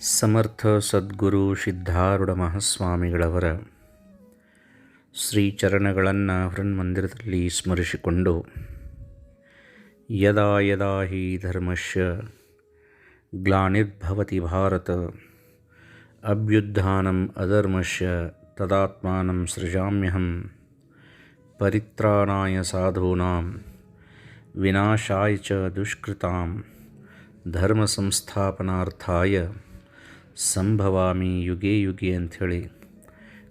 ಸಮರ್ಥ ಸದ್ಗುರು ಸಿದ್ಧಾರೂಢ ಮಹಾಸ್ವಾಮಿಗಳವರ ಶ್ರೀಚರಣಗಳನ್ನು ಹೃನ್ಮಂದಿರದಲ್ಲಿ ಸ್ಮರಿಸಿಕೊಂಡು, ಯದಾ ಯದಾ ಹಿ ಧರ್ಮಶ್ಯ ಗ್ಲಾನಿರ್ಭವತಿ ಭಾರತ ಅಭ್ಯುತ್ಥಾನಂ ಅಧರ್ಮಶ್ಯ ತದಾತ್ಮಾನಂ ಸೃಜಾಮ್ಯಹಂ ಪರಿತ್ರಾಣಾಯ ಸಾಧೂನಾಂ ವಿನಾಶಾಯ ಚ ದುಷ್ಕೃತಾಂ ಧರ್ಮ ಸಂಸ್ಥಾಪನಾರ್ಥಾಯ ಸಂಭವಾಮಿ ಯುಗೆ ಯುಗೆ ಅಂಥೇಳಿ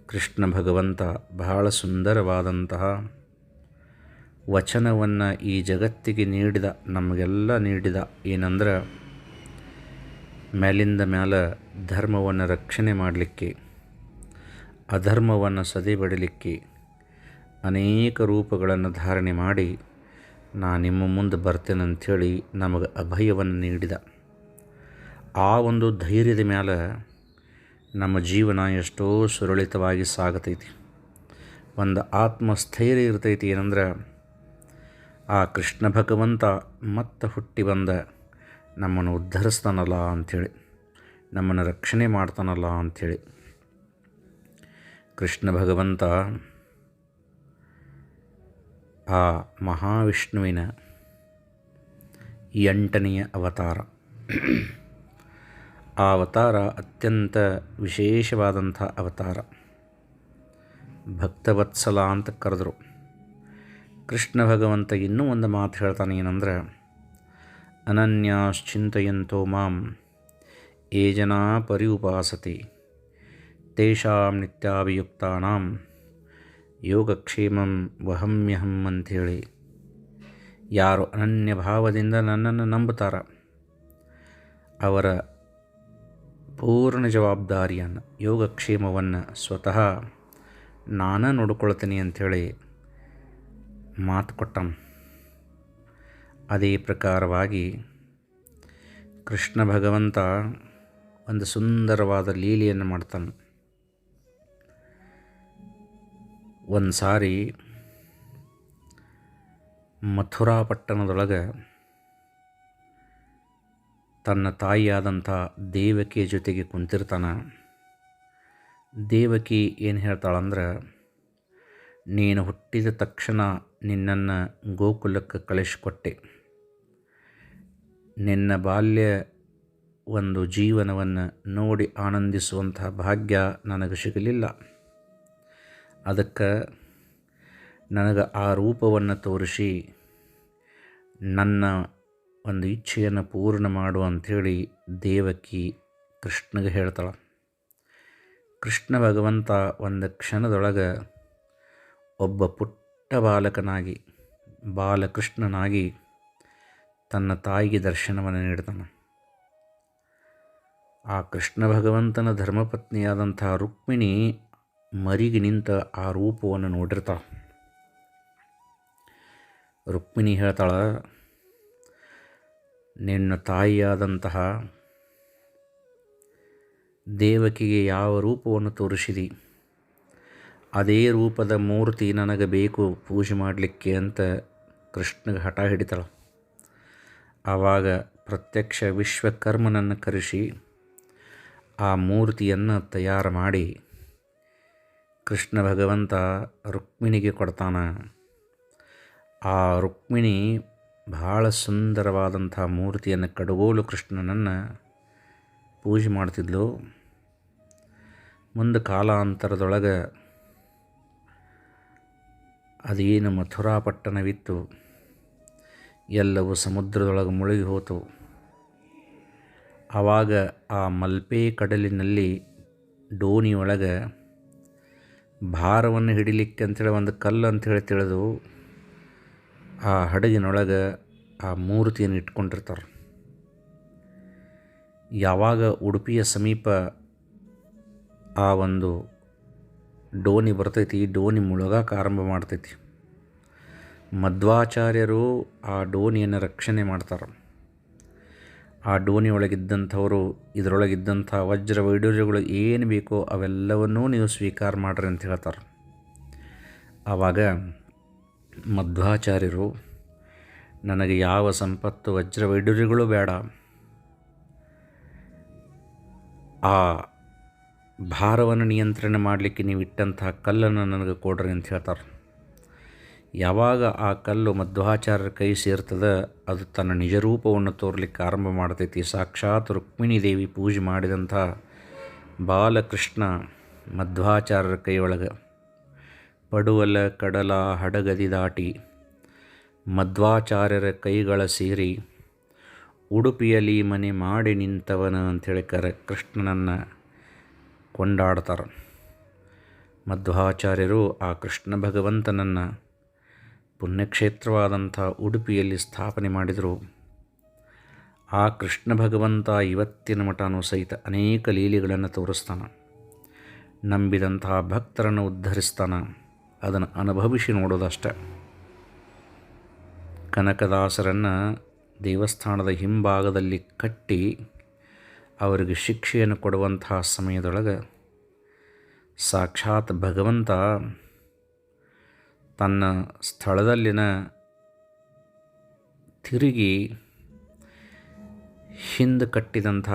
ಕೃಷ್ಣ ಭಗವಂತ ಬಹಳ ಸುಂದರವಾದಂತಹ ವಚನವನ್ನು ಈ ಜಗತ್ತಿಗೆ ನೀಡಿದ, ನಮಗೆಲ್ಲ ನೀಡಿದ ಏನಂದ್ರೆ ಮೇಲಿಂದ ಮ್ಯಾಲ ಧರ್ಮವನ್ನು ರಕ್ಷಣೆ ಮಾಡಲಿಕ್ಕೆ, ಅಧರ್ಮವನ್ನು ಸದೆಬಡಲಿಕ್ಕೆ ಅನೇಕ ರೂಪಗಳನ್ನು ಧಾರಣೆ ಮಾಡಿ ನಾನು ನಿಮ್ಮ ಮುಂದೆ ಬರ್ತೇನೆ ಅಂಥೇಳಿ ನಮಗೆ ಅಭಯವನ್ನು ನೀಡಿದ. ಆ ಒಂದು ಧೈರ್ಯದ ಮೇಲೆ ನಮ್ಮ ಜೀವನ ಎಷ್ಟೋ ಸುರಳಿತವಾಗಿ ಸಾಗತೈತಿ. ಒಂದು ಆತ್ಮಸ್ಥೈರ್ಯ ಇರ್ತೈತಿ ಏನಂದ್ರೆ, ಆ ಕೃಷ್ಣ ಭಗವಂತ ಮತ್ತೆ ಹುಟ್ಟಿ ಬಂದ ನಮ್ಮನ್ನು ಉದ್ಧರಿಸ್ತಾನಲ್ಲ ಅಂಥೇಳಿ, ನಮ್ಮನ್ನು ರಕ್ಷಣೆ ಮಾಡ್ತಾನಲ್ಲ ಅಂಥೇಳಿ. ಕೃಷ್ಣ ಭಗವಂತ ಆ ಮಹಾವಿಷ್ಣುವಿನ ಎಂಟನೆಯ ಅವತಾರ. ಆ ಅವತಾರ ಅತ್ಯಂತ ವಿಶೇಷವಾದಂಥ ಅವತಾರ. ಭಕ್ತವತ್ಸಲ ಅಂತ ಕರೆದರು. ಕೃಷ್ಣ ಭಗವಂತ ಇನ್ನೂ ಒಂದು ಮಾತು ಹೇಳ್ತಾನೆ ಏನಂದ್ರೆ, ಅನನ್ಯಾಶ್ಚಿಂತೆಯಂತೋ ಮಾಂ, ಏ ಜನ ಪರಿ ಉಪಾಸತಿ ತೇಷಾಂ ನಿತ್ಯಾಭಿಯುಕ್ತಾನಾಂ, ಯೋಗಕ್ಷೇಮಂ ವಹಮ್ಯಹಂ ಅಂಥೇಳಿ. ಯಾರು ಅನನ್ಯ ಭಾವದಿಂದ ನನ್ನನ್ನು ನಂಬುತ್ತಾರ, ಅವರ ಪೂರ್ಣ ಜವಾಬ್ದಾರಿಯನ್ನು, ಯೋಗಕ್ಷೇಮವನ್ನು ಸ್ವತಃ ನಾನೇ ನೋಡ್ಕೊಳ್ತೀನಿ ಅಂಥೇಳಿ ಮಾತು ಕೊಟ್ಟಂ ಅದೇ ಪ್ರಕಾರವಾಗಿ ಕೃಷ್ಣ ಭಗವಂತ ಒಂದು ಸುಂದರವಾದ ಲೀಲೆಯನ್ನು ಮಾಡ್ತಾನೆ. ಒಂದು ಸಾರಿ ಮಥುರಾ ಪಟ್ಟಣದೊಳಗೆ ತನ್ನ ತಾಯಿಯಾದಂಥ ದೇವಕಿಯ ಜೊತೆಗೆ ಕುಂತಿರ್ತಾನೆ. ದೇವಕಿ ಏನು ಹೇಳ್ತಾಳಂದ್ರೆ, ನೀನು ಹುಟ್ಟಿದ ತಕ್ಷಣ ನಿನ್ನನ್ನು ಗೋಕುಲಕ್ಕೆ ಕಳಿಸಿಕೊಟ್ಟೆ. ನಿನ್ನ ಬಾಲ್ಯ ಒಂದು ಜೀವನವನ್ನು ನೋಡಿ ಆನಂದಿಸುವಂತಹ ಭಾಗ್ಯ ನನಗೆ ಸಿಗಲಿಲ್ಲ. ಅದಕ್ಕೆ ನನಗೆ ಆ ರೂಪವನ್ನು ತೋರಿಸಿ ನನ್ನ ಒಂದು ಇಚ್ಛೆಯನ್ನು ಪೂರ್ಣ ಮಾಡು ಅಂಥೇಳಿ ದೇವಕಿ ಕೃಷ್ಣಗೆ ಹೇಳ್ತಾಳೆ. ಕೃಷ್ಣ ಭಗವಂತ ಒಂದು ಕ್ಷಣದೊಳಗೆ ಒಬ್ಬ ಪುಟ್ಟ ಬಾಲಕನಾಗಿ, ಬಾಲಕೃಷ್ಣನಾಗಿ ತನ್ನ ತಾಯಿಗೆ ದರ್ಶನವನ್ನು ನೀಡ್ತಾನೆ. ಆ ಕೃಷ್ಣ ಭಗವಂತನ ಧರ್ಮಪತ್ನಿಯಾದಂಥ ರುಕ್ಮಿಣಿ ಮರಿಗೆ ನಿಂತ ಆ ರೂಪವನ್ನು ನೋಡಿರ್ತಾಳೆ. ರುಕ್ಮಿಣಿ ಹೇಳ್ತಾಳೆ ನಿನ್ನ ತಾಯಿಯಾದಂತಹ ದೇವಕಿಗೆ ಯಾವ ರೂಪವನ್ನು ತೋರಿಸಿದಿ? ಅದೇ ರೂಪದ ಮೂರ್ತಿ ನನಗೆ ಬೇಕು, ಪೂಜೆ ಮಾಡಲಿಕ್ಕೆ ಅಂತ ಕೃಷ್ಣಗೆ ಹಠ ಹಿಡಿತಾಳೆ. ಆವಾಗ ಪ್ರತ್ಯಕ್ಷ ವಿಶ್ವಕರ್ಮನನ್ನು ಕರೆಸಿ ಆ ಮೂರ್ತಿಯನ್ನು ತಯಾರು ಮಾಡಿ ಕೃಷ್ಣ ಭಗವಂತ ರುಕ್ಮಿಣಿಗೆ ಕೊಡ್ತಾನೆ. ಆ ರುಕ್ಮಿಣಿ ಭಾಳ ಸುಂದರವಾದಂಥ ಮೂರ್ತಿಯನ್ನು ಕಡಗೋಲು ಕೃಷ್ಣನನ್ನು ಪೂಜೆ ಮಾಡ್ತಿದ್ಲು. ಮುಂದೆ ಕಾಲಾಂತರದೊಳಗೆ ಅದೇನು ಮಥುರಾ ಪಟ್ಟಣವಿತ್ತು, ಎಲ್ಲವೂ ಸಮುದ್ರದೊಳಗೆ ಮುಳುಗಿ ಹೋತು. ಆವಾಗ ಆ ಮಲ್ಪೆ ಕಡಲಿನಲ್ಲಿ ಡೋಣಿಯೊಳಗೆ ಭಾರವನ್ನು ಹಿಡಿಲಿಕ್ಕೆ ಅಂತೇಳಿ ಒಂದು ಕಲ್ಲು ಹೇಳಿ ತಿಳಿದು ಆ ಹಡಗಿನೊಳಗೆ ಆ ಮೂರ್ತಿಯನ್ನು ಇಟ್ಕೊಂಡಿರ್ತಾರೆ. ಯಾವಾಗ ಉಡುಪಿಯ ಸಮೀಪ ಆ ಒಂದು ಡೋಣಿ ಬರ್ತೈತಿ ಡೋಣಿ ಮುಳುಗಕ್ಕೆ ಆರಂಭ ಮಾಡ್ತೈತಿ. ಮಧ್ವಾಚಾರ್ಯರು ಆ ಡೋಣಿಯನ್ನು ರಕ್ಷಣೆ ಮಾಡ್ತಾರೆ. ಆ ಡೋಣಿ ಒಳಗಿದ್ದಂಥವರು ಇದರೊಳಗಿದ್ದಂಥ ವಜ್ರ ವೈಡೂರ್ಯಗಳು ಏನು ಬೇಕೋ ಅವೆಲ್ಲವನ್ನೂ ನೀವು ಸ್ವೀಕಾರ ಮಾಡ್ರಿ ಅಂತ ಹೇಳ್ತಾರೆ. ಆವಾಗ ಮಧ್ವಾಚಾರ್ಯರು, ನನಗೆ ಯಾವ ಸಂಪತ್ತು ವಜ್ರ ವೈಡೂರ್ಯಗಳು ಬೇಡ. ಆ ಭಾರವನ್ನು ನಿಯಂತ್ರಣ ಮಾಡಲಿಕ್ಕೆ ನೀವು ಇಟ್ಟಂತಹ ಕಲ್ಲನ್ನು ನನಗೆ ಕೊಡ್ರಿ ಅಂತ ಹೇಳ್ತಾರೆ. ಯಾವಾಗ ಆ ಕಲ್ಲು ಮಧ್ವಾಚಾರ್ಯರ ಕೈ ಸೇರ್ತದೆ ಅದು ತನ್ನ ನಿಜರೂಪವನ್ನು ತೋರಲಿಕ್ಕೆ ಆರಂಭ ಮಾಡ್ತೈತಿ. ಸಾಕ್ಷಾತ್ ರುಕ್ಮಿಣಿ ದೇವಿ ಪೂಜೆ ಮಾಡಿದಂಥ ಬಾಲಕೃಷ್ಣ ಮಧ್ವಾಚಾರ್ಯರ ಕೈಯೊಳಗೆ. ಪಡುವಲ ಕಡಲ ಹಡಗದಿ ದಾಟಿ ಮಧ್ವಾಚಾರ್ಯರ ಕೈಗಳ ಸೇರಿ ಉಡುಪಿಯಲ್ಲಿ ಮನೆ ಮಾಡಿ ನಿಂತವನ ಅಂಥೇಳಿ ಕರೆ ಕೃಷ್ಣನನ್ನು ಕೊಂಡಾಡ್ತಾರೆ. ಮಧ್ವಾಚಾರ್ಯರು ಆ ಕೃಷ್ಣ ಭಗವಂತನನ್ನು ಪುಣ್ಯಕ್ಷೇತ್ರವಾದಂಥ ಉಡುಪಿಯಲ್ಲಿ ಸ್ಥಾಪನೆ ಮಾಡಿದರು. ಆ ಕೃಷ್ಣ ಭಗವಂತ ಇವತ್ತಿನ ಮಠನೂ ಸಹಿತ ಅನೇಕ ಲೀಲೆಗಳನ್ನು ತೋರಿಸ್ತಾನೆ. ನಂಬಿದಂತಹ ಭಕ್ತರನ್ನು ಉದ್ಧರಿಸ್ತಾನೆ. ಅದನ್ನು ಅನುಭವಿಸಿ ನೋಡೋದಷ್ಟೆ. ಕನಕದಾಸರನ್ನು ದೇವಸ್ಥಾನದ ಹಿಂಭಾಗದಲ್ಲಿ ಕಟ್ಟಿ ಅವರಿಗೆ ಶಿಕ್ಷೆಯನ್ನು ಕೊಡುವಂತಹ ಸಮಯದೊಳಗೆ ಸಾಕ್ಷಾತ್ ಭಗವಂತ ತನ್ನ ಸ್ಥಳದಲ್ಲಿನ ತಿರುಗಿ ಹಿಂದೆ ಕಟ್ಟಿದಂಥ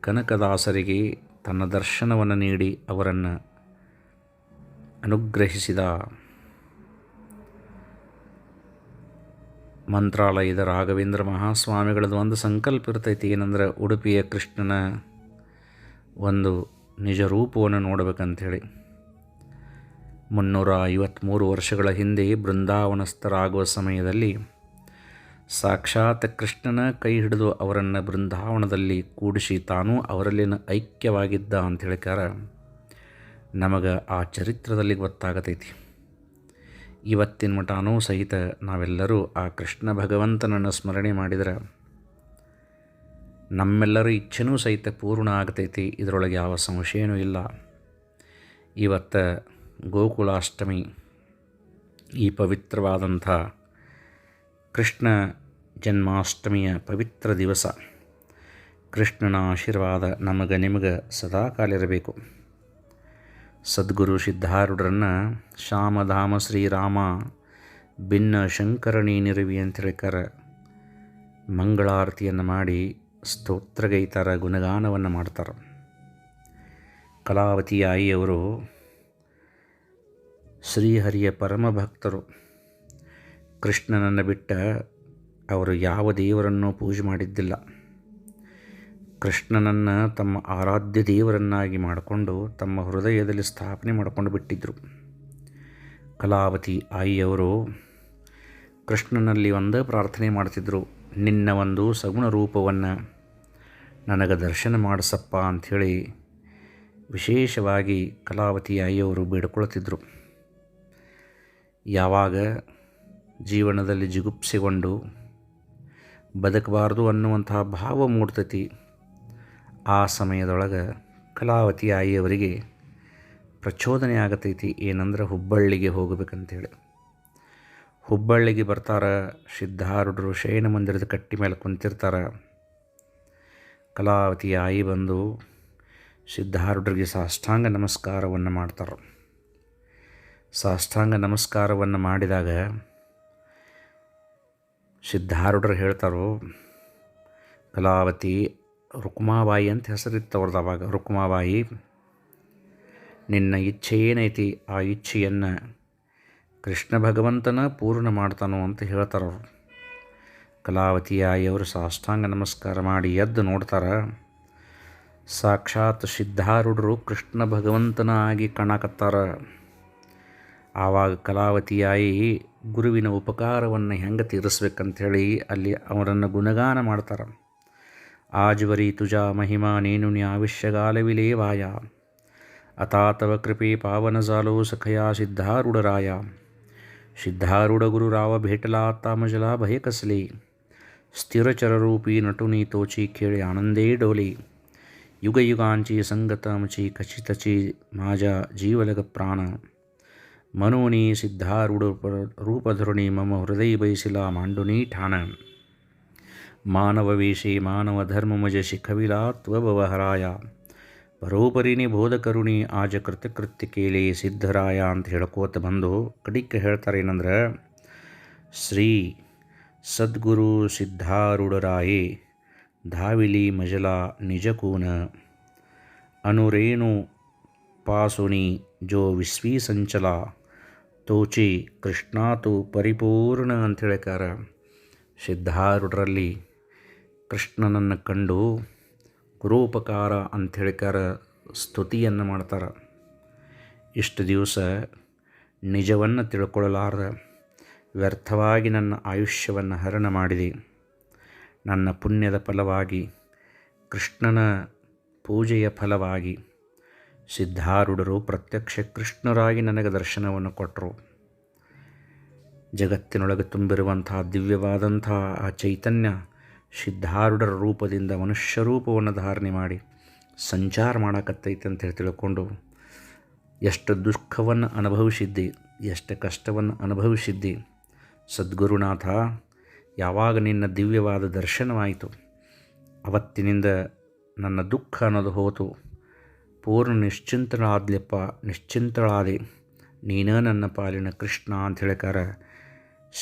ಕನಕದಾಸರಿಗೆ ತನ್ನ ದರ್ಶನವನ್ನು ನೀಡಿ ಅವರನ್ನು ಅನುಗ್ರಹಿಸಿದ ಮಂತ್ರಾಲಯದ ರಾಘವೇಂದ್ರ ಮಹಾಸ್ವಾಮಿಗಳದ್ದು ಒಂದು ಸಂಕಲ್ಪ ಇರ್ತೈತಿ. ಏನಂದ್ರೆ ಉಡುಪಿಯ ಕೃಷ್ಣನ ಒಂದು ನಿಜ ರೂಪವನ್ನು ನೋಡಬೇಕಂಥೇಳಿ ಮುನ್ನೂರ ಐವತ್ತ್ಮೂರು ವರ್ಷಗಳ ಹಿಂದೆ ಬೃಂದಾವನಸ್ಥರಾಗುವ ಸಮಯದಲ್ಲಿ ಸಾಕ್ಷಾತ್ ಕೃಷ್ಣನ ಕೈ ಹಿಡಿದು ಅವರನ್ನು ಬೃಂದಾವನದಲ್ಲಿ ಕೂಡಿಸಿ ತಾನೂ ಅವರಲ್ಲಿನ ಐಕ್ಯವಾಗಿದ್ದ ಅಂತ ಹೇಳ್ಕಾರ ನಮಗೆ ಆ ಚರಿತ್ರದಲ್ಲಿ ಗೊತ್ತಾಗತೈತಿ. ಇವತ್ತಿನ ಮಠನೂ ಸಹಿತ ನಾವೆಲ್ಲರೂ ಆ ಕೃಷ್ಣ ಭಗವಂತನನ್ನು ಸ್ಮರಣೆ ಮಾಡಿದರೆ ನಮ್ಮೆಲ್ಲರ ಇಚ್ಛೆನೂ ಸಹಿತ ಪೂರ್ಣ ಆಗ್ತೈತಿ. ಇದರೊಳಗೆ ಯಾವ ಸಂಶಯನೂ ಇಲ್ಲ. ಇವತ್ತು ಗೋಕುಲಾಷ್ಟಮಿ ಈ ಪವಿತ್ರವಾದಂಥ ಕೃಷ್ಣ ಜನ್ಮಾಷ್ಟಮಿಯ ಪವಿತ್ರ ದಿವಸ. ಕೃಷ್ಣನ ಆಶೀರ್ವಾದ ನಮಗೆ ನಿಮಗೆ ಸದಾಕಾಲ ಇರಬೇಕು. ಸದ್ಗುರು ಸಿದ್ಧಾರೂಢರನ್ನು ಶ್ಯಾಮಧಾಮ ಶ್ರೀರಾಮ ಭಿನ್ನ ಶಂಕರಣಿ ನಿರುವಿ ಅಂತ ಹೇಳ್ಕರ ಮಂಗಳಾರತಿಯನ್ನು ಮಾಡಿ ಸ್ತೋತ್ರಗೈತಾರ ಗುಣಗಾನವನ್ನು ಮಾಡ್ತಾರೆ. ಕಲಾವತಿ ಆಯಿಯವರು ಶ್ರೀಹರಿಯ ಪರಮ ಭಕ್ತರು. ಕೃಷ್ಣನನ್ನು ಬಿಟ್ಟ ಅವರು ಯಾವ ದೇವರನ್ನು ಪೂಜೆ ಮಾಡಿದ್ದಿಲ್ಲ. ಕೃಷ್ಣನನ್ನು ತಮ್ಮ ಆರಾಧ್ಯ ದೇವರನ್ನಾಗಿ ಮಾಡಿಕೊಂಡು ತಮ್ಮ ಹೃದಯದಲ್ಲಿ ಸ್ಥಾಪನೆ ಮಾಡಿಕೊಂಡು ಬಿಟ್ಟಿದ್ದರು ಕಲಾವತಿ ಆಯಿಯವರು ಕೃಷ್ಣನಲ್ಲಿ ಒಂದು ಪ್ರಾರ್ಥನೆ ಮಾಡ್ತಿದ್ದರು ನಿನ್ನ ಒಂದು ಸಗುಣ ರೂಪವನ್ನು ನನಗೆ ದರ್ಶನ ಮಾಡಿಸಪ್ಪ ಅಂಥೇಳಿ ವಿಶೇಷವಾಗಿ ಕಲಾವತಿ ಆಯಿಯವರು ಬೇಡ್ಕೊಳ್ತಿದ್ರು. ಯಾವಾಗ ಜೀವನದಲ್ಲಿ ಜಿಗುಪ್ಸೆಗೊಂಡು ಬದುಕಬಾರ್ದು ಅನ್ನುವಂತಹ ಭಾವ ಮೂಡ್ತೈತಿ ಆ ಸಮಯದೊಳಗೆ ಕಲಾವತಿ ಆಯಿಯವರಿಗೆ ಪ್ರಚೋದನೆ ಆಗತೈತಿ ಏನಂದ್ರೆ ಹುಬ್ಬಳ್ಳಿಗೆ ಹೋಗಬೇಕಂತೇಳಿ. ಹುಬ್ಬಳ್ಳಿಗೆ ಬರ್ತಾರೆ, ಸಿದ್ಧಾರೂಢರು ಶಯನ ಮಂದಿರದ ಕಟ್ಟಿ ಮೇಲೆ ಕುಂತಿರ್ತಾರೆ. ಕಲಾವತಿ ಆಯಿ ಬಂದು ಸಿದ್ಧಾರೂಢರಿಗೆ ಸಾಷ್ಟಾಂಗ ನಮಸ್ಕಾರವನ್ನು ಮಾಡ್ತಾರೆ. ಸಾಷ್ಟಾಂಗ ನಮಸ್ಕಾರವನ್ನು ಮಾಡಿದಾಗ ಸಿದ್ಧಾರೂಢರು ಹೇಳ್ತಾರೋ, ಕಲಾವತಿ ರುಕ್ಮಾಬಾಯಿ ಅಂತ ಹೆಸರಿತ್ತು ಅವ್ರದ್ದು ಅವಾಗ. ರುಕ್ಮಾಬಾಯಿ, ನಿನ್ನ ಇಚ್ಛೆ ಏನೈತಿ, ಆ ಇಚ್ಛೆಯನ್ನು ಕೃಷ್ಣ ಭಗವಂತನ ಪೂರ್ಣ ಮಾಡ್ತಾನೋ ಅಂತ ಹೇಳ್ತಾರವ್ರು ಕಲಾವತಿಯಾಯಿಯವರು ಸಾಷ್ಟಾಂಗ ನಮಸ್ಕಾರ ಮಾಡಿ ಎದ್ದು ನೋಡ್ತಾರೆ, ಸಾಕ್ಷಾತ್ ಸಿದ್ಧಾರೂಢರು ಕೃಷ್ಣ ಭಗವಂತನ ಆಗಿ ಕಾಣಕತ್ತಾರ. ಆವಾಗ ಕಲಾವತಿಯಾಯಿ ಗುರುವಿನ ಉಪಕಾರವನ್ನು ಹೆಂಗೆ ತೀರಿಸ್ಬೇಕಂಥೇಳಿ ಅಲ್ಲಿ ಅವರನ್ನು ಗುಣಗಾನ ಮಾಡ್ತಾರೆ. आजवरी तुझ्या महिमा नेनुनी आयुष्य गालविले वाया आता तव कृपे पावन झालो सखया सिद्धारूढराया। सिद्धारूढ गुरुराव भेटला आता मजला भय कसले। स्थिरचररूपी नटुनी तोची खेळ आनंदे डोले। युगयुगांची संगतमची खचितची माझ्या जीवलग प्राण। मनोनी सिद्धारूढ रूपधुरणी मम हृदय बैसिला मांडुनी ठाण। ಮಾನವವೇಷೆ ಮಾನವ ಧರ್ಮಮಜ ತ್ವಭವಹರಾಯ ಪರೋಪರಿನಿ ಬೋಧಕರುಣಿ ಆಜ ಕೃತಕೃತ್ಯ ಕೇಳಿ ಸಿದ್ಧರಾಯ ಅಂತ ಹೇಳ್ಕೋತ ಬಂದು ಕಡಿಕ್ಕೆ ಹೇಳ್ತಾರೆ ಏನಂದ್ರೆ, ಶ್ರೀ ಸದ್ಗುರು ಸಿದ್ಧಾರೂಢರಾಯೇ, ಧಾವಿಲಿ ಮಜಲ ನಿಜಕೂನ, ಅನುರೇಣು ಪಾಸುಣಿ ಜೋ ವಿಶ್ವೀ ಸಂಚಲ, ತೋಚಿ ಕೃಷ್ಣಾತು ಪರಿಪೂರ್ಣ ಅಂತ ಹೇಳಿಕಾರ ಸಿದ್ಧಾರೂಢರಲ್ಲಿ ಕೃಷ್ಣನನ್ನು ಕಂಡು ಗುರೋಪಕಾರ ಅಂತ ಹೇಳ್ಯಾರ ಸ್ತುತಿಯನ್ನು ಮಾಡ್ತಾರೆ. ಇಷ್ಟು ದಿವಸ ನಿಜವನ್ನು ತಿಳ್ಕೊಳ್ಳಲಾರ್ದ ವ್ಯರ್ಥವಾಗಿ ನನ್ನ ಆಯುಷ್ಯವನ್ನು ಹರಣ ಮಾಡಿದೆ. ನನ್ನ ಪುಣ್ಯದ ಫಲವಾಗಿ, ಕೃಷ್ಣನ ಪೂಜೆಯ ಫಲವಾಗಿ ಸಿದ್ಧಾರೂಢರು ಪ್ರತ್ಯಕ್ಷ ಕೃಷ್ಣರಾಗಿ ನನಗೆ ದರ್ಶನವನ್ನು ಕೊಟ್ಟರು ಜಗತ್ತಿನೊಳಗೆ ತುಂಬಿರುವಂತಹ ದಿವ್ಯವಾದಂತಹ ಆ ಚೈತನ್ಯ ಸಿದ್ಧಾರೂಢರ ರೂಪದಿಂದ ಮನುಷ್ಯ ರೂಪವನ್ನು ಧಾರಣೆ ಮಾಡಿ ಸಂಚಾರ ಮಾಡಕತ್ತೈತೆ ಅಂತ ಹೇಳಿ ತಿಳ್ಕೊಂಡು ಎಷ್ಟು ದುಃಖವನ್ನು ಅನುಭವಿಸಿದ್ದಿ, ಎಷ್ಟು ಕಷ್ಟವನ್ನು ಅನುಭವಿಸಿದ್ದಿ. ಸದ್ಗುರುನಾಥ, ಯಾವಾಗ ನಿನ್ನ ದಿವ್ಯವಾದ ದರ್ಶನವಾಯಿತು, ಅವತ್ತಿನಿಂದ ನನ್ನ ದುಃಖ ಅನ್ನೋದು ಹೋತು. ಪೂರ್ಣ ನಿಶ್ಚಿಂತಳಾದ್ಲೆಪ್ಪ ನಿಶ್ಚಿಂತಳಾದೆ. ನೀನೇ ನನ್ನ ಪಾಲಿನ ಕೃಷ್ಣ ಅಂತ ಹೇಳಿಕಾರ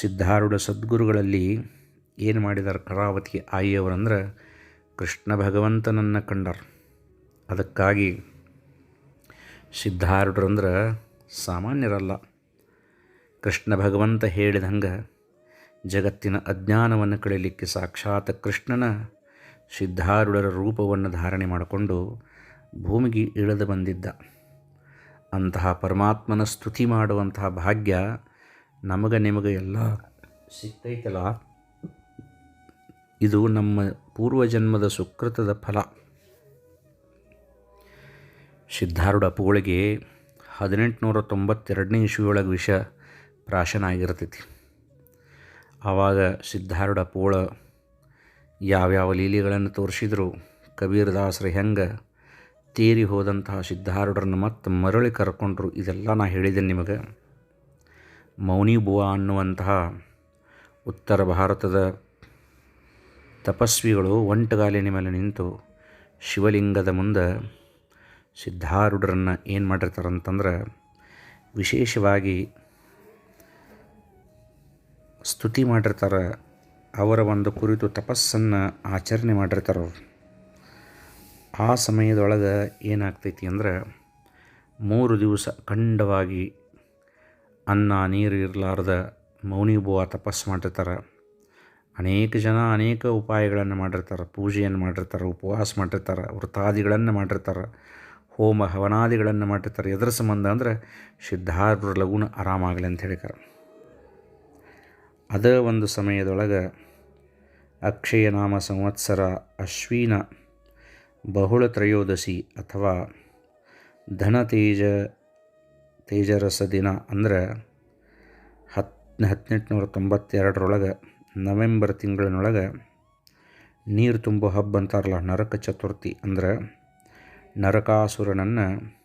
ಸಿದ್ಧಾರೂಢ ಸದ್ಗುರುಗಳಲ್ಲಿ ಏನು ಮಾಡಿದಾರೆ ಕರಾವತಿ ಆಯಿಯವರಂದ್ರೆ ಕೃಷ್ಣ ಭಗವಂತನನ್ನು ಕಂಡರು. ಅದಕ್ಕಾಗಿ ಸಿದ್ಧಾರೂಢರಂದ್ರೆ ಸಾಮಾನ್ಯರಲ್ಲ. ಕೃಷ್ಣ ಭಗವಂತ ಹೇಳಿದಂಗೆ ಜಗತ್ತಿನ ಅಜ್ಞಾನವನ್ನು ಕಳೀಲಿಕ್ಕೆ ಸಾಕ್ಷಾತ್ ಕೃಷ್ಣನ ಸಿದ್ಧಾರೂಢರ ರೂಪವನ್ನು ಧಾರಣೆ ಮಾಡಿಕೊಂಡು ಭೂಮಿಗೆ ಇಳಿದು ಬಂದಿದ್ದ. ಅಂತಹ ಪರಮಾತ್ಮನ ಸ್ತುತಿ ಮಾಡುವಂತಹ ಭಾಗ್ಯ ನಮಗೆ ನಿಮಗೆ ಎಲ್ಲ ಸಿಗ್ತೈತಲ್ಲ. ಇದು ನಮ್ಮ ಪೂರ್ವಜನ್ಮದ ಸುಕೃತದ ಫಲ. ಸಿದ್ಧಾರೂಢ ಪೂಳಿಗೆ ಹದಿನೆಂಟುನೂರ ತೊಂಬತ್ತೆರಡನೇ ಇಸ್ವಿಯೊಳಗೆ ವಿಷ ಪ್ರಾಶನ ಆಗಿರ್ತೈತಿ ಆವಾಗ ಸಿದ್ಧಾರೂಢ ಪೋಳ ಯಾವ್ಯಾವ ಲೀಲೆಗಳನ್ನು ತೋರಿಸಿದ್ರು ಕಬೀರದಾಸರು ಹೆಂಗೆ ತೀರಿ ಹೋದಂತಹ ಸಿದ್ಧಾರೂಢರನ್ನು ಮತ್ತೆ ಮರಳಿ ಕರ್ಕೊಂಡ್ರು, ಇದೆಲ್ಲ ನಾ ಹೇಳಿದೆ ನಿಮಗೆ. ಮೌನಿ ಬುವಾ ಅನ್ನುವಂತಹ ಉತ್ತರ ಭಾರತದ ತಪಸ್ವಿಗಳು ಒಂಟುಗಾಲಿನ ಮೇಲೆ ನಿಂತು ಶಿವಲಿಂಗದ ಮುಂದೆ ಸಿದ್ಧಾರೂಢರನ್ನು ಏನು ಮಾಡಿರ್ತಾರಂತಂದ್ರೆ ವಿಶೇಷವಾಗಿ ಸ್ತುತಿ ಮಾಡಿರ್ತಾರೆ. ಅವರ ಒಂದು ಕುರಿತು ತಪಸ್ಸನ್ನು ಆಚರಣೆ ಮಾಡಿರ್ತಾರೆ ಆ ಸಮಯದೊಳಗೆ ಏನಾಗ್ತೈತಿ ಅಂದ್ರೆ ಮೂರು ದಿವಸ ಖಂಡವಾಗಿ ಅನ್ನ, ನೀರು ಇರಲಾರ್ದ ಮೌನಿ ಬುವ ತಪಸ್ಸು ಮಾಡಿರ್ತಾರೆ. ಅನೇಕ ಜನ ಅನೇಕ ಉಪಾಯಗಳನ್ನು ಮಾಡಿರ್ತಾರೆ, ಪೂಜೆಯನ್ನು ಮಾಡಿರ್ತಾರೆ, ಉಪವಾಸ ಮಾಡಿರ್ತಾರೆ ವೃತಾದಿಗಳನ್ನು ಮಾಡಿರ್ತಾರೆ, ಹೋಮ ಹವನಾದಿಗಳನ್ನು ಮಾಡಿರ್ತಾರೆ. ಎದ್ರ ಸಂಬಂಧ ಅಂದರೆ ಸಿದ್ಧಾರೂಢ ಲಗುನ ಆರಾಮಾಗಲಿ ಅಂತ ಹೇಳಿಕಾರ ಅದ ಒಂದು ಸಮಯದೊಳಗೆ ಅಕ್ಷಯ ನಾಮ ಸಂವತ್ಸರ ಅಶ್ವಿನ ಬಹುಳ ತ್ರಯೋದಶಿ ಅಥವಾ ಧನ ತೇಜ, ತೇಜರಸ ದಿನ ಅಂದ್ರೆ ಹತ್, ಹದಿನೆಂಟುನೂರ ತೊಂಬತ್ತೆರಡರೊಳಗೆ ನವೆಂಬರ್ ತಿಂಗಳಿನೊಳಗೆ ನೀರು ತುಂಬೋ ಹಬ್ಬ ಅಂತಾರಲ್ಲ, ನರಕ ಚತುರ್ಥಿ ಅಂದ್ರೆ ನರಕಾಸುರನನ್ನು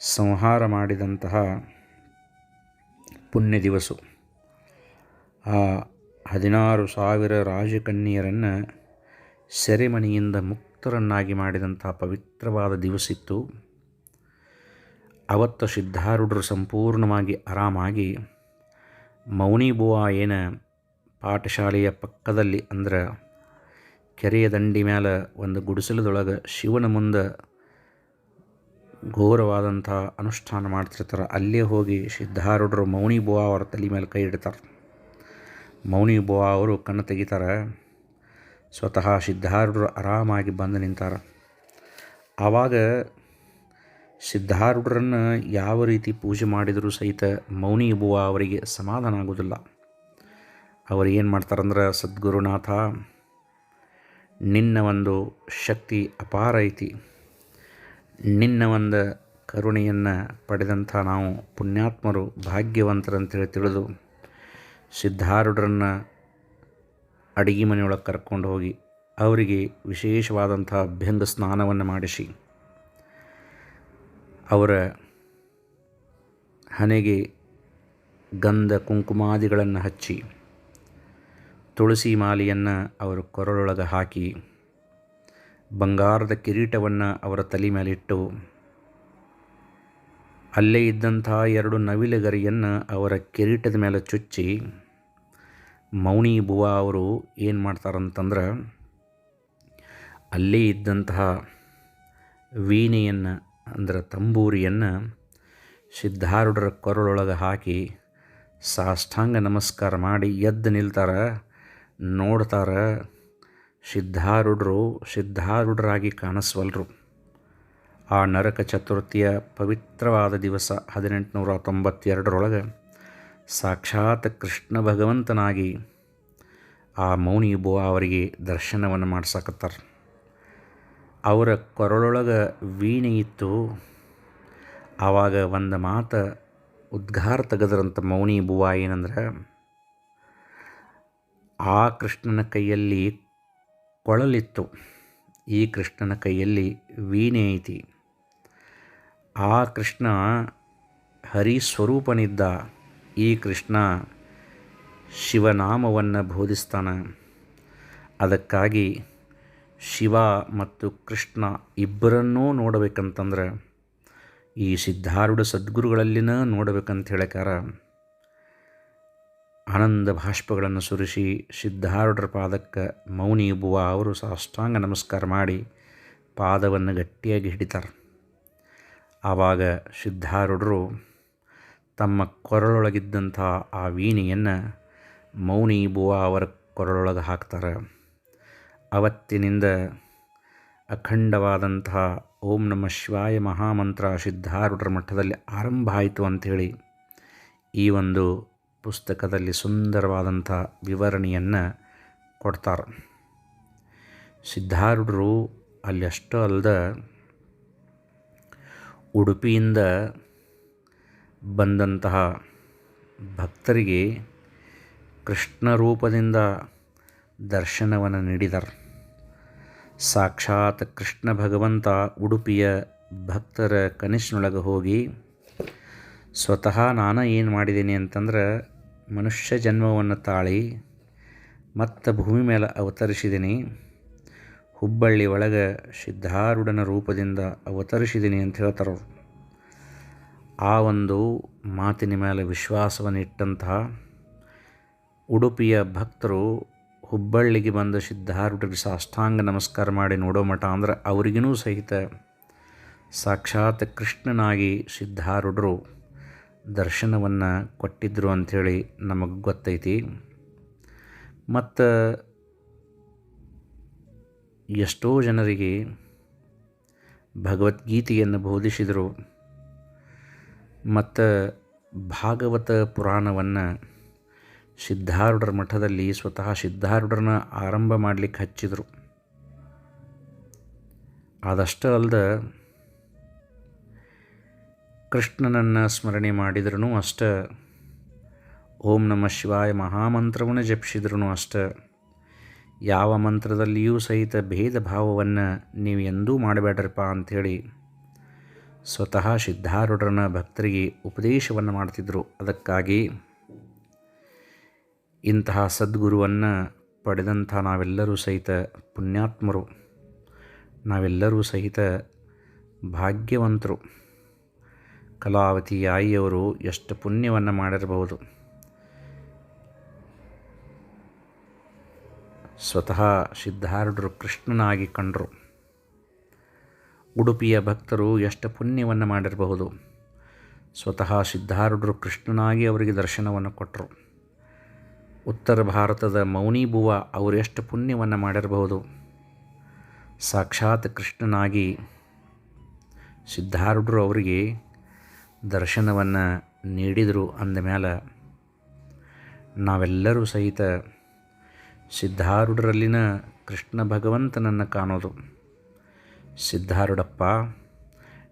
ಸಂಹಾರ ಮಾಡಿದಂತಹ ಪುಣ್ಯ ದಿವಸ. ಆ ಹದಿನಾರು ಸಾವಿರ ರಾಜಕನ್ಯರನ್ನು ಸೆರೆಮನೆಯಿಂದ ಮುಕ್ತರನ್ನಾಗಿ ಮಾಡಿದಂತಹ ಪವಿತ್ರವಾದ ದಿವಸಿತ್ತು. ಅವತ್ತು ಸಿದ್ಧಾರೂಢರು ಸಂಪೂರ್ಣವಾಗಿ ಆರಾಮಾಗಿ ಮೌನಿ ಬುವಾ ಏನ ಪಾಠಶಾಲೆಯ ಪಕ್ಕದಲ್ಲಿ ಅಂದ್ರೆ ಕೆರೆಯ ದಂಡಿ ಮೇಲೆ ಒಂದು ಗುಡಿಸಲದೊಳಗೆ ಶಿವನ ಮುಂದೆ ಘೋರವಾದಂಥ ಅನುಷ್ಠಾನ ಮಾಡ್ತಿರ್ತಾರೆ. ಅಲ್ಲೇ ಹೋಗಿ ಸಿದ್ಧಾರೂಢರು ಮೌನಿ ಬುವಾ ಅವರ ತಲೆ ಮೇಲೆ ಕೈ ಇಡ್ತಾರೆ. ಮೌನಿ ಬುವಾ ಅವರು ಕಣ್ಣು ತೆಗಿತಾರೆ. ಸ್ವತಃ ಸಿದ್ಧಾರೂಢರು ಆರಾಮಾಗಿ ಬಂದು ನಿಂತಾರೆ. ಆವಾಗ ಸಿದ್ಧಾರೂಢರನ್ನು ಯಾವ ರೀತಿ ಪೂಜೆ ಮಾಡಿದರೂ ಸಹಿತ ಮೌನಿ ಬುವಾ ಅವರಿಗೆ ಸಮಾಧಾನ ಆಗೋದಿಲ್ಲ ಅವರು ಏನು ಮಾಡ್ತಾರಂದ್ರೆ, ಸದ್ಗುರುನಾಥ, ನಿನ್ನ ಒಂದು ಶಕ್ತಿ ಅಪಾರ ಐತಿ. ನಿನ್ನ ಒಂದು ಕರುಣೆಯನ್ನು ಪಡೆದಂಥ ನಾವು ಪುಣ್ಯಾತ್ಮರು ಭಾಗ್ಯವಂತರಂತೇಳಿ ತಿಳಿದು ಸಿದ್ಧಾರೂಢರನ್ನು ಅಡಿಗೆ ಮನೆಯೊಳಗೆ ಕರ್ಕೊಂಡು ಹೋಗಿ ಅವರಿಗೆ ವಿಶೇಷವಾದಂಥ ಅಭ್ಯಂಗ ಸ್ನಾನವನ್ನು ಮಾಡಿಸಿ, ಅವರ ಹಣೆಗೆ ಗಂಧ ಕುಂಕುಮಾದಿಗಳನ್ನು ಹಚ್ಚಿ ತುಳಸಿ ಮಾಲೆಯನ್ನು ಅವರು ಕೊರಳೊಳಗೆ ಹಾಕಿ, ಬಂಗಾರದ ಕಿರೀಟವನ್ನು ಅವರ ತಲೆ ಮೇಲಿಟ್ಟು, ಅಲ್ಲೇ ಇದ್ದಂಥ ಎರಡು ನವಿಲುಗರಿಯನ್ನು ಅವರ ಕಿರೀಟದ ಮೇಲೆ ಚುಚ್ಚಿ ಮೌನಿ ಬುವ ಅವರು ಏನು ಮಾಡ್ತಾರಂತಂದ್ರೆ, ಅಲ್ಲೇ ಇದ್ದಂತಹ ವೀಣೆಯನ್ನು, ಅಂದರೆ ತಂಬೂರಿಯನ್ನು ಸಿದ್ಧಾರೂಢರ ಕೊರಳೊಳಗೆ ಹಾಕಿ ಸಾಷ್ಟಾಂಗ ನಮಸ್ಕಾರ ಮಾಡಿ ಎದ್ದು ನಿಲ್ತಾರೆ. ನೋಡ್ತಾರೆ ಸಿದ್ಧಾರೂಢರು ಸಿದ್ಧಾರೂಢರಾಗಿ ಕಾಣಿಸ್ವಲ್ರು. ಆ ನರಕ ಚತುರ್ಥಿಯ ಪವಿತ್ರವಾದ ದಿವಸ ಹದಿನೆಂಟುನೂರ ತೊಂಬತ್ತೆರಡರೊಳಗೆ ಸಾಕ್ಷಾತ್ ಕೃಷ್ಣ ಭಗವಂತನಾಗಿ ಆ ಮೌನಿ ಬುವ ಅವರಿಗೆ ದರ್ಶನವನ್ನು ಮಾಡಿಸಕತ್ತಾರ. ಅವರ ಕೊರಳೊಳಗೆ ವೀಣೆ ಇತ್ತು. ಆವಾಗ ಒಂದು ಮಾತು ಉದ್ಘಾರ ತೆಗೆದ್ರಂತ ಮೌನಿ ಬುವ ಏನಂದ್ರೆ ಆ ಕೃಷ್ಣನ ಕೈಯಲ್ಲಿ ಕೊಳಲಿತ್ತು. ಈ ಕೃಷ್ಣನ ಕೈಯಲ್ಲಿ ವೀಣೆ ಐತಿ. ಆ ಕೃಷ್ಣ ಹರಿ ಸ್ವರೂಪನಿದ್ದ ಈ ಕೃಷ್ಣ ಶಿವನಾಮವನ್ನು ಬೋಧಿಸ್ತಾನೆ. ಅದಕ್ಕಾಗಿ ಶಿವ ಮತ್ತು ಕೃಷ್ಣ ಇಬ್ಬರನ್ನೂ ನೋಡಬೇಕಂತಂದ್ರೆ ಈ ಸಿದ್ಧಾರೂಢ ಸದ್ಗುರುಗಳಲ್ಲಿನ ನೋಡಬೇಕಂತ ಹೇಳಕಾರ ಆನಂದ ಭಾಷ್ಪಗಳನ್ನು ಸುರಿಸಿ ಸಿದ್ಧಾರೂಢರ ಪಾದಕ್ಕೆ ಮೌನಿ ಬುವ ಅವರು ಸಾಷ್ಟಾಂಗ ನಮಸ್ಕಾರ ಮಾಡಿ ಪಾದವನ್ನು ಗಟ್ಟಿಯಾಗಿ ಹಿಡಿತಾರೆ. ಆವಾಗ ಸಿದ್ಧಾರೂಢರು ತಮ್ಮ ಕೊರಳೊಳಗಿದ್ದಂಥ ಆ ವೀಣೆಯನ್ನು ಮೌನಿ ಬುವ ಅವರ ಕೊರಳೊಳಗೆ ಹಾಕ್ತಾರೆ. ಅವತ್ತಿನಿಂದ ಅಖಂಡವಾದಂತಹ ಓಂ ನಮ ಶಿವಾಯ ಮಹಾಮಂತ್ರ ಸಿದ್ಧಾರೂಢರ ಮಠದಲ್ಲಿ ಆರಂಭ ಆಯಿತು ಅಂಥೇಳಿ ಈ ಒಂದು ಪುಸ್ತಕದಲ್ಲಿ ಸುಂದರವಾದಂಥ ವಿವರಣೆಯನ್ನು ಕೊಡ್ತಾರೆ. ಸಿದ್ಧಾರೂಢರು ಅಲ್ಲಿ ಅಷ್ಟೋ ಅಲ್ಲದ ಉಡುಪಿಯಿಂದ ಬಂದಂತಹ ಭಕ್ತರಿಗೆ ಕೃಷ್ಣ ರೂಪದಿಂದ ದರ್ಶನವನ್ನು ನೀಡಿದರು. ಸಾಕ್ಷಾತ್ ಕೃಷ್ಣ ಭಗವಂತ ಉಡುಪಿಯ ಭಕ್ತರ ಕನಸಿನೊಳಗೆ ಹೋಗಿ ಸ್ವತಃ ನಾನು ಏನು ಮಾಡಿದ್ದೀನಿ ಅಂತಂದ್ರೆ ಮನುಷ್ಯ ಜನ್ಮವನ್ನು ತಾಳಿ ಮತ್ತು ಭೂಮಿ ಮೇಲೆ ಅವತರಿಸಿದಿನಿ. ಹುಬ್ಬಳ್ಳಿ ಒಳಗೆ ಸಿದ್ಧಾರೂಢನ ರೂಪದಿಂದ ಅವತರಿಸಿದಿನಿ ಅಂತ ಹೇಳ್ತಾರೆ ಆ ಒಂದು ಮಾತಿನ ಮೇಲೆ ವಿಶ್ವಾಸವನ್ನು ಇಟ್ಟಂತಹ ಉಡುಪಿಯ ಭಕ್ತರು ಹುಬ್ಬಳ್ಳಿಗೆ ಬಂದ ಸಿದ್ಧಾರೂಢರಿಗೆ ಸಾಷ್ಟಾಂಗ ನಮಸ್ಕಾರ ಮಾಡಿ ನೋಡೋ ಮಠ ಅಂದ್ರೆ ಅವ್ರಿಗೂ ಸಹಿತ ಸಾಕ್ಷಾತ್ ಕೃಷ್ಣನಾಗಿ ಸಿದ್ಧಾರೂಢರು ದರ್ಶನವನ್ನು ಕೊಟ್ಟಿದ್ದರು ಅಂಥೇಳಿ ನಮಗೆ ಗೊತ್ತೈತಿ. ಮತ್ತು ಎಷ್ಟೋ ಜನರಿಗೆ ಭಗವದ್ಗೀತೆಯನ್ನು ಬೋಧಿಸಿದರು. ಮತ್ತು ಭಾಗವತ ಪುರಾಣವನ್ನು ಸಿದ್ಧಾರೂಢರ ಮಠದಲ್ಲಿ ಸ್ವತಃ ಸಿದ್ಧಾರೂಢರನ್ನ ಆರಂಭ ಮಾಡಲಿಕ್ಕೆ ಹಚ್ಚಿದರು. ಅದಷ್ಟೇ ಅಲ್ಲದೆ ಕೃಷ್ಣನನ್ನು ಸ್ಮರಣೆ ಮಾಡಿದ್ರೂ ಅಷ್ಟೇ. ಓಂ ನಮ ಶಿವಾಯ ಮಹಾಮಂತ್ರವನ್ನು ಜಪಿಸಿದ್ರೂ ಅಷ್ಟೇ. ಯಾವ ಮಂತ್ರದಲ್ಲಿಯೂ ಸಹಿತ ಭೇದ ಭಾವವನ್ನು ನೀವು ಎಂದೂ ಮಾಡಬೇಡ್ರಪ್ಪ ಅಂಥೇಳಿ ಸ್ವತಃ ಸಿದ್ಧಾರೂಢರನ್ನ ಭಕ್ತರಿಗೆ ಉಪದೇಶವನ್ನು ಮಾಡ್ತಿದ್ದರು ಅದಕ್ಕಾಗಿ ಇಂತಹ ಸದ್ಗುರುವನ್ನು ಪಡೆದಂಥ ನಾವೆಲ್ಲರೂ ಸಹಿತ ಪುಣ್ಯಾತ್ಮರು. ನಾವೆಲ್ಲರೂ ಸಹಿತ ಭಾಗ್ಯವಂತರು. ಕಲಾವತಿ ಆಯಿಯವರು ಎಷ್ಟು ಪುಣ್ಯವನ್ನು ಮಾಡಿರಬಹುದು. ಸ್ವತಃ ಸಿದ್ಧಾರೂಢರು ಕೃಷ್ಣನಾಗಿ ಕಂಡರು. ಉಡುಪಿಯ ಭಕ್ತರು ಎಷ್ಟು ಪುಣ್ಯವನ್ನು ಮಾಡಿರಬಹುದು. ಸ್ವತಃ ಸಿದ್ಧಾರೂಢರು ಕೃಷ್ಣನಾಗಿ ಅವರಿಗೆ ದರ್ಶನವನ್ನು ಕೊಟ್ಟರು. ಉತ್ತರ ಭಾರತದ ಮೌನಿ ಬುವ ಅವರು ಎಷ್ಟು ಪುಣ್ಯವನ್ನು ಮಾಡಿರಬಹುದು. ಸಾಕ್ಷಾತ್ ಕೃಷ್ಣನಾಗಿ ಸಿದ್ಧಾರೂಢರು ಅವರಿಗೆ ದರ್ಶನವನ್ನು ನೀಡಿದರು ಅಂದಮೇಲೆ ನಾವೆಲ್ಲರೂ ಸಹಿತ ಸಿದ್ಧಾರೂಢರಲ್ಲಿನ ಕೃಷ್ಣ ಭಗವಂತನನ್ನು ಕಾಣೋದು. ಸಿದ್ಧಾರೂಢಪ್ಪ,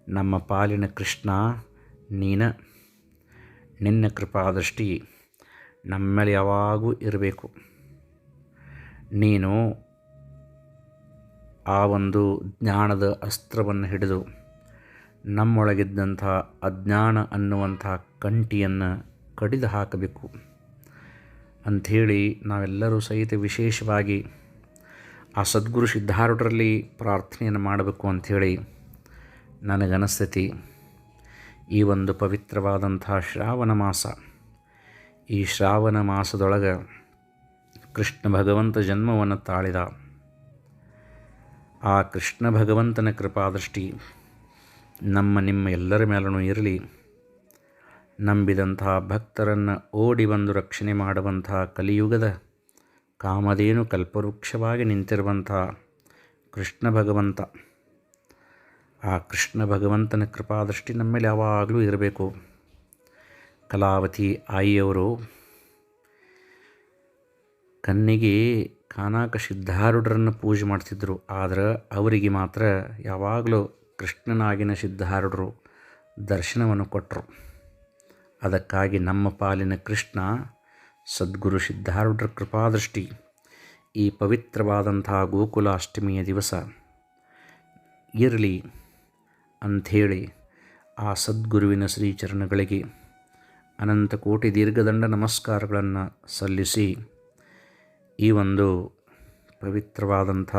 ನಮ್ಮ ಪಾಲಿನ ಕೃಷ್ಣ, ನೀನ ನಿನ್ನ ಕೃಪಾದೃಷ್ಟಿ ನಮ್ಮ ಮೇಲೆ ಯಾವಾಗೂ ಇರಬೇಕು. ನೀನು ಆ ಒಂದು ಜ್ಞಾನದ ಅಸ್ತ್ರವನ್ನು ಹಿಡಿದು ನಮ್ಮೊಳಗಿದ್ದಂಥ ಅಜ್ಞಾನ ಅನ್ನುವಂಥ ಕಂಟಿಯನ್ನು ಕಡಿದು ಹಾಕಬೇಕು. ಅಂಥೇಳಿ ನಾವೆಲ್ಲರೂ ಸಹಿತ ವಿಶೇಷವಾಗಿ ಆ ಸದ್ಗುರು ಸಿದ್ಧಾರೂಢರಲ್ಲಿ ಪ್ರಾರ್ಥನೆಯನ್ನು ಮಾಡಬೇಕು ಅಂಥೇಳಿ ನನಗನಿಸ್ತೈತಿ. ಈ ಒಂದು ಪವಿತ್ರವಾದಂಥ ಶ್ರಾವಣ ಮಾಸ, ಈ ಶ್ರಾವಣ ಮಾಸದೊಳಗೆ ಕೃಷ್ಣ ಭಗವಂತ ಜನ್ಮವನ್ನು ತಾಳಿದ ಆ ಕೃಷ್ಣ ಭಗವಂತನ ಕೃಪಾದೃಷ್ಟಿ ನಮ್ಮ ನಿಮ್ಮ ಎಲ್ಲರ ಮೇಲೂ ಇರಲಿ. ನಂಬಿದಂತಹ ಭಕ್ತರನ್ನು ಓಡಿ ಬಂದು ರಕ್ಷಣೆ ಮಾಡುವಂತಹ ಕಲಿಯುಗದ ಕಾಮಧೇನು ಕಲ್ಪವೃಕ್ಷವಾಗಿ ನಿಂತಿರುವಂತಹ ಕೃಷ್ಣ ಭಗವಂತ. ಆ ಕೃಷ್ಣ ಭಗವಂತನ ಕೃಪಾದೃಷ್ಟಿ ನಮ್ಮ ಮೇಲೆ ಯಾವಾಗಲೂ ಇರಬೇಕು. ಕಲಾವತಿ ಆಯಿಯವರು ಕಣ್ಣಿಗೆ ಕಾನಾಕ ಸಿದ್ಧಾರೂಢರನ್ನು ಪೂಜೆ ಮಾಡ್ತಿದ್ದರು ಆದರೆ ಅವರಿಗೆ ಮಾತ್ರ ಯಾವಾಗಲೂ ಕೃಷ್ಣನಾಗಿನ ಸಿದ್ಧಾರೂಢರು ದರ್ಶನವನ್ನು ಕೊಟ್ಟರು. ಅದಕ್ಕಾಗಿ ನಮ್ಮ ಪಾಲಿನ ಕೃಷ್ಣ ಸದ್ಗುರು ಸಿದ್ಧಾರೂಢರ ಕೃಪಾದೃಷ್ಟಿ. ಈ ಪವಿತ್ರವಾದಂತಹ ಗೋಕುಲ ಅಷ್ಟಮಿಯ ದಿವಸ. ಇರಲಿ ಅಂಥೇಳಿ ಆ ಸದ್ಗುರುವಿನ ಶ್ರೀಚರಣಗಳಿಗೆ ಅನಂತ ಕೋಟಿ ದೀರ್ಘದಂಡ ನಮಸ್ಕಾರಗಳನ್ನು ಸಲ್ಲಿಸಿ ಈ ಒಂದು ಪವಿತ್ರವಾದಂಥ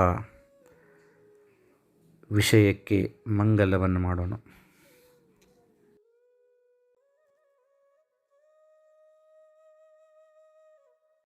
ವಿಷಯಕ್ಕೆ ಮಂಗಲವನ್ನು ಮಾಡೋಣ.